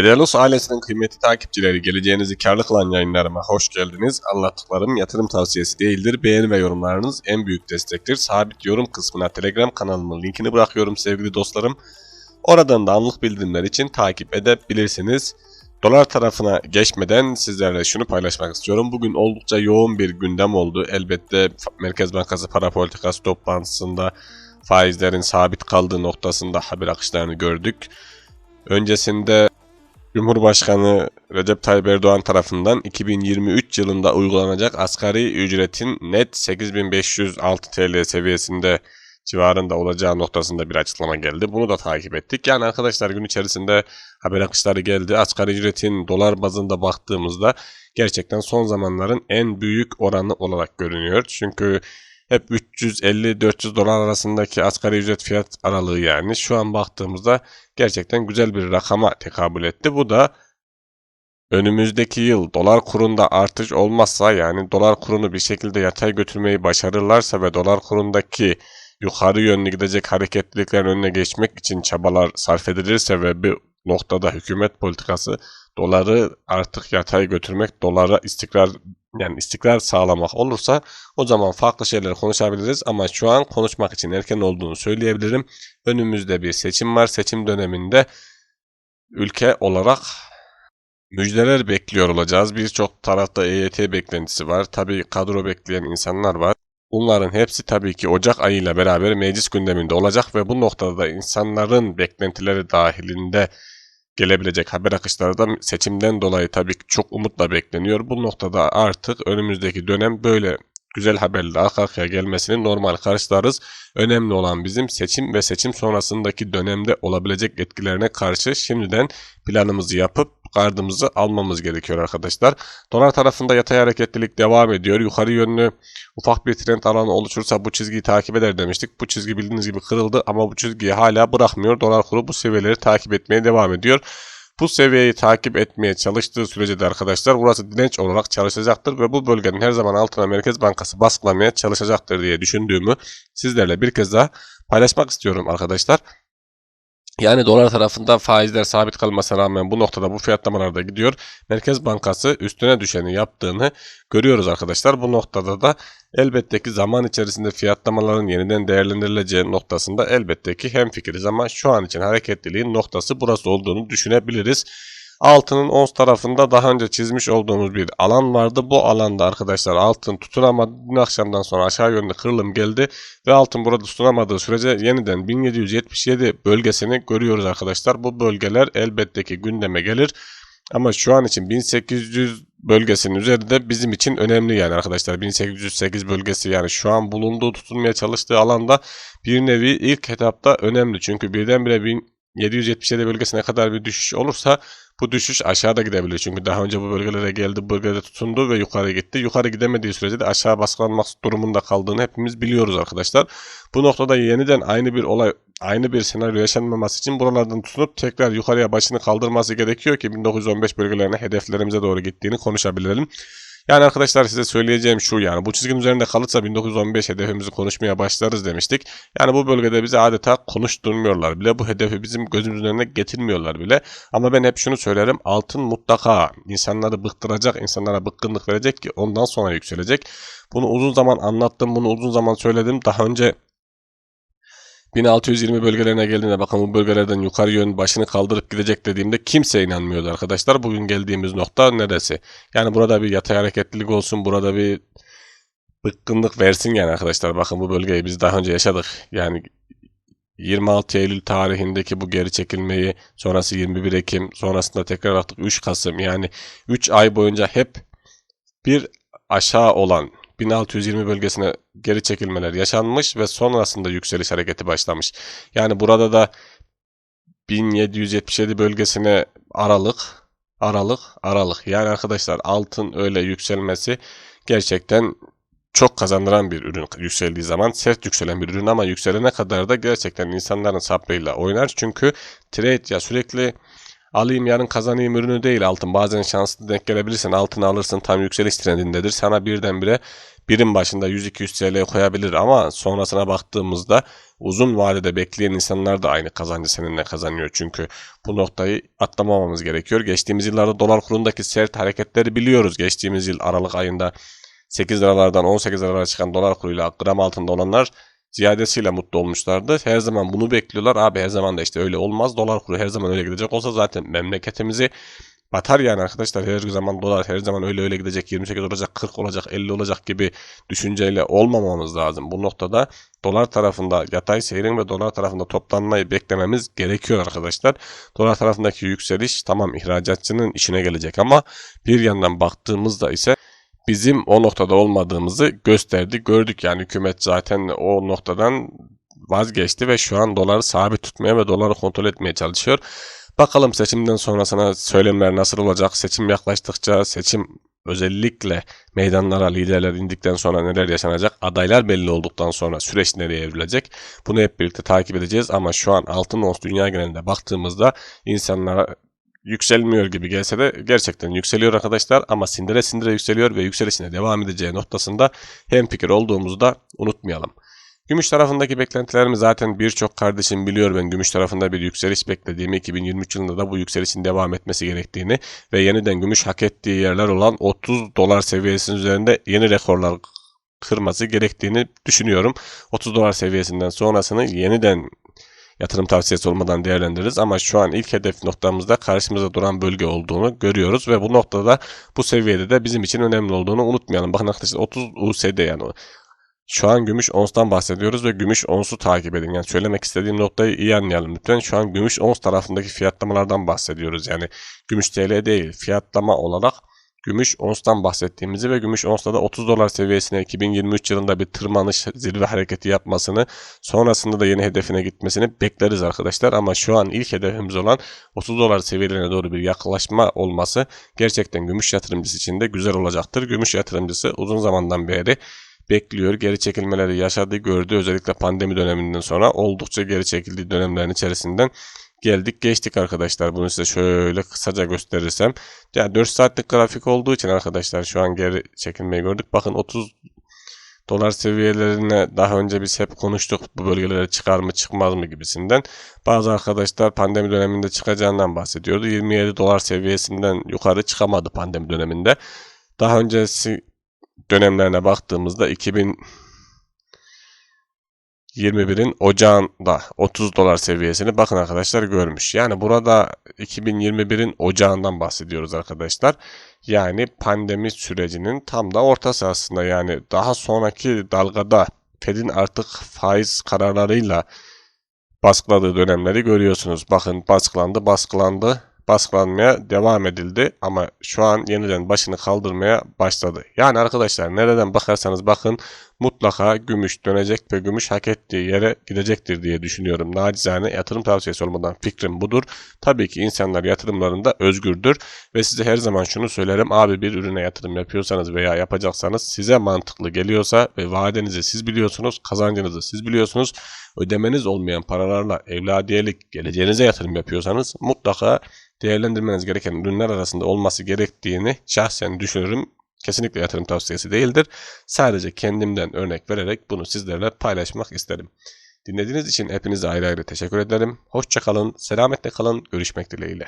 Edelos ailesinin kıymetli takipçileri geleceğinizi karlı kılan yayınlarıma hoş geldiniz. Anlattıklarım yatırım tavsiyesi değildir. Beğeni ve yorumlarınız en büyük destektir. Sabit yorum kısmına Telegram kanalımın linkini bırakıyorum sevgili dostlarım. Oradan da anlık bildirimler için takip edebilirsiniz. Dolar tarafına geçmeden sizlerle şunu paylaşmak istiyorum. Bugün oldukça yoğun bir gündem oldu. Elbette Merkez Bankası para politikası toplantısında faizlerin sabit kaldığı noktasında haber akışlarını gördük. Öncesinde Cumhurbaşkanı Recep Tayyip Erdoğan tarafından 2023 yılında uygulanacak asgari ücretin net 8506 TL seviyesinde civarında olacağı noktasında bir açıklama geldi. Bunu da takip ettik. Yani arkadaşlar gün içerisinde haber akışları geldi. Asgari ücretin dolar bazında baktığımızda gerçekten son zamanların en büyük oranı olarak görünüyor. Çünkü hep 350-400 dolar arasındaki asgari ücret fiyat aralığı yani şu an baktığımızda gerçekten güzel bir rakama tekabül etti. Bu da önümüzdeki yıl dolar kurunda artış olmazsa yani dolar kurunu bir şekilde yatay götürmeyi başarırlarsa ve dolar kurundaki yukarı yönlü gidecek hareketliliklerin önüne geçmek için çabalar sarf edilirse ve bir noktada hükümet politikası doları artık yatay götürmek, dolara istikrar yani istikrar sağlamak olursa o zaman farklı şeyler konuşabiliriz ama şu an konuşmak için erken olduğunu söyleyebilirim. Önümüzde bir seçim var. Seçim döneminde ülke olarak müjdeler bekliyor olacağız. Birçok tarafta EYT beklentisi var. Tabii kadro bekleyen insanlar var. Bunların hepsi tabii ki Ocak ayıyla beraber meclis gündeminde olacak ve bu noktada da insanların beklentileri dahilinde gelebilecek haber akışları da seçimden dolayı tabii ki çok umutla bekleniyor. Bu noktada artık önümüzdeki dönem böyle güzel haberler arka arkaya gelmesini normal karşılarız. Önemli olan bizim seçim ve seçim sonrasındaki dönemde olabilecek etkilerine karşı şimdiden planımızı yapıp gardımızı almamız gerekiyor arkadaşlar. Dolar tarafında yatay hareketlilik devam ediyor. Yukarı yönlü ufak bir trend alanı oluşursa bu çizgiyi takip eder demiştik. Bu çizgi bildiğiniz gibi kırıldı ama bu çizgiyi hala bırakmıyor. Dolar kuru bu seviyeleri takip etmeye devam ediyor. Bu seviyeyi takip etmeye çalıştığı sürece de arkadaşlar burası direnç olarak çalışacaktır ve bu bölgenin her zaman altına Merkez Bankası baskılamaya çalışacaktır diye düşündüğümü sizlerle bir kez daha paylaşmak istiyorum arkadaşlar. Yani dolar tarafında faizler sabit kalmasına rağmen bu noktada bu fiyatlamalarda gidiyor. Merkez Bankası üstüne düşeni yaptığını görüyoruz arkadaşlar. Bu noktada da elbette ki zaman içerisinde fiyatlamaların yeniden değerlendirileceği noktasında elbette ki hem fikiriz ama şu an için hareketliliğin noktası burası olduğunu düşünebiliriz. Altının ons tarafında daha önce çizmiş olduğumuz bir alan vardı. Bu alanda arkadaşlar altın tutunamadı. Dün akşamdan sonra aşağı yönlü kırılım geldi. Ve altın burada tutunamadığı sürece yeniden 1777 bölgesini görüyoruz arkadaşlar. Bu bölgeler elbette ki gündeme gelir. Ama şu an için 1800 bölgesinin üzerinde bizim için önemli yani arkadaşlar. 1808 bölgesi yani şu an bulunduğu tutunmaya çalıştığı alanda bir nevi ilk etapta önemli. Çünkü birdenbire 1777 bölgesine kadar bir düşüş olursa bu düşüş aşağıda gidebilir. Çünkü daha önce bu bölgelere geldi, bu bölgede tutundu ve yukarı gitti. Yukarı gidemediği sürece de aşağı baskılanmak durumunda kaldığını hepimiz biliyoruz arkadaşlar. Bu noktada yeniden aynı bir olay, aynı bir senaryo yaşanmaması için buralardan tutunup tekrar yukarıya başını kaldırması gerekiyor ki 1915 bölgelerine hedeflerimize doğru gittiğini konuşabilelim. Yani arkadaşlar size söyleyeceğim şu yani bu çizginin üzerinde kalırsa 1915 hedefimizi konuşmaya başlarız demiştik. Yani bu bölgede bizi adeta konuşturmuyorlar bile. Bu hedefi bizim gözümüzün önüne getirmiyorlar bile. Ama ben hep şunu söylerim altın mutlaka insanları bıktıracak, insanlara bıkkınlık verecek ki ondan sonra yükselecek. Bunu uzun zaman anlattım, bunu uzun zaman söyledim. Daha önce 1620 bölgelerine geldiğinde bakın bu bölgelerden yukarı yön başını kaldırıp gidecek dediğimde kimse inanmıyordu arkadaşlar. Bugün geldiğimiz nokta neresi? Yani burada bir yatay hareketlilik olsun, burada bir bıkkınlık versin yani arkadaşlar. Bakın bu bölgeyi biz daha önce yaşadık. Yani 26 Eylül tarihindeki bu geri çekilmeyi, sonrası 21 Ekim, sonrasında tekrar baktık 3 Kasım. Yani 3 ay boyunca hep bir aşağı olan 1620 bölgesine geri çekilmeler yaşanmış ve sonrasında yükseliş hareketi başlamış. Yani burada da 1777 bölgesine aralık, aralık, aralık. Yani arkadaşlar altın öyle yükselmesi gerçekten çok kazandıran bir ürün yükseldiği zaman sert yükselen bir ürün ama yükselene kadar da gerçekten insanların sabrıyla oynar. Çünkü trade ya sürekli alayım yarın kazanayım ürünü değil altın. Bazen şanslı denk gelebilirsin altını alırsın tam yükseliş trendindedir. Sana birdenbire birim başında 100-200 TL koyabilir ama sonrasına baktığımızda uzun vadede bekleyen insanlar da aynı kazancı seninle kazanıyor. Çünkü bu noktayı atlamamamız gerekiyor. Geçtiğimiz yıllarda dolar kurundaki sert hareketleri biliyoruz. Geçtiğimiz yıl Aralık ayında 8 liralardan 18 liralara çıkan dolar kuruyla gram altında olanlar ziyadesiyle mutlu olmuşlardı. Her zaman bunu bekliyorlar. Abi her zaman da işte öyle olmaz. Dolar kuru her zaman öyle gidecek olsa zaten memleketimizi batar yani arkadaşlar. Her zaman dolar her zaman öyle öyle gidecek. 28 olacak, 40 olacak, 50 olacak gibi düşünceyle olmamamız lazım. Bu noktada dolar tarafında yatay seyrin ve dolar tarafında toplanmayı beklememiz gerekiyor arkadaşlar. Dolar tarafındaki yükseliş tamam ihracatçının işine gelecek ama bir yandan baktığımızda ise bizim o noktada olmadığımızı gösterdi. Gördük yani hükümet zaten o noktadan vazgeçti ve şu an doları sabit tutmaya ve doları kontrol etmeye çalışıyor. Bakalım seçimden sonrasına söylemler nasıl olacak? Seçim yaklaştıkça seçim özellikle meydanlara liderler indikten sonra neler yaşanacak? Adaylar belli olduktan sonra süreç nereye evrilecek? Bunu hep birlikte takip edeceğiz ama şu an altın ons dünya genelinde baktığımızda insanlara yükselmiyor gibi gelse de gerçekten yükseliyor arkadaşlar ama sindire sindire yükseliyor ve yükselişine devam edeceği noktasında hem fikir olduğumuzu da unutmayalım. Gümüş tarafındaki beklentilerimi zaten birçok kardeşim biliyor ben gümüş tarafında bir yükseliş beklediğimi 2023 yılında da bu yükselişin devam etmesi gerektiğini ve yeniden gümüş hak ettiği yerler olan 30 dolar seviyesinin üzerinde yeni rekorlar kırması gerektiğini düşünüyorum. 30 dolar seviyesinden sonrasını yeniden yatırım tavsiyesi olmadan değerlendiririz ama şu an ilk hedef noktamızda karşımızda duran bölge olduğunu görüyoruz ve bu noktada bu seviyede de bizim için önemli olduğunu unutmayalım. Bakın arkadaşlar 30 USD yani şu an gümüş onstan bahsediyoruz ve gümüş onsu takip edin. Yani söylemek istediğim noktayı iyi anlayalım lütfen. Şu an gümüş ons tarafındaki fiyatlamalardan bahsediyoruz. Yani gümüş TL değil fiyatlama olarak gümüş onstan bahsettiğimizi ve gümüş onsta da 30 dolar seviyesine 2023 yılında bir tırmanış zirve hareketi yapmasını sonrasında da yeni hedefine gitmesini bekleriz arkadaşlar. Ama şu an ilk hedefimiz olan 30 dolar seviyelerine doğru bir yaklaşma olması gerçekten gümüş yatırımcısı için de güzel olacaktır. Gümüş yatırımcısı uzun zamandan beri bekliyor. Geri çekilmeleri yaşadığı gördü. Özellikle pandemi döneminden sonra oldukça geri çekildiği dönemlerin içerisinden geldik geçtik arkadaşlar. Bunu size şöyle kısaca gösterirsem. Yani 4 saatlik grafik olduğu için arkadaşlar şu an geri çekilmeyi gördük. Bakın 30 dolar seviyelerine daha önce biz hep konuştuk bu bölgelere çıkar mı çıkmaz mı gibisinden. Bazı arkadaşlar pandemi döneminde çıkacağından bahsediyordu. 27 dolar seviyesinden yukarı çıkamadı pandemi döneminde. Daha öncesi dönemlerine baktığımızda 2021'in ocağında 30 dolar seviyesini bakın arkadaşlar görmüş. Yani burada 2021'in ocağından bahsediyoruz arkadaşlar. Yani pandemi sürecinin tam da ortası aslında yani daha sonraki dalgada Fed'in artık faiz kararlarıyla baskıladığı dönemleri görüyorsunuz. Bakın baskılandı baskılandı baskılanmaya devam edildi ama şu an yeniden başını kaldırmaya başladı. Yani arkadaşlar nereden bakarsanız bakın mutlaka gümüş dönecek ve gümüş hak ettiği yere gidecektir diye düşünüyorum. Nacizane yatırım tavsiyesi olmadan fikrim budur. Tabii ki insanlar yatırımlarında özgürdür ve size her zaman şunu söylerim. Abi bir ürüne yatırım yapıyorsanız veya yapacaksanız size mantıklı geliyorsa ve vadenizi siz biliyorsunuz, kazancınızı siz biliyorsunuz. Ödemeniz olmayan paralarla evladiyelik geleceğinize yatırım yapıyorsanız mutlaka değerlendirmeniz gereken ürünler arasında olması gerektiğini şahsen düşünürüm. Kesinlikle yatırım tavsiyesi değildir. Sadece kendimden örnek vererek bunu sizlerle paylaşmak isterim. Dinlediğiniz için hepinize ayrı ayrı teşekkür ederim. Hoşçakalın, selametle kalın, görüşmek dileğiyle.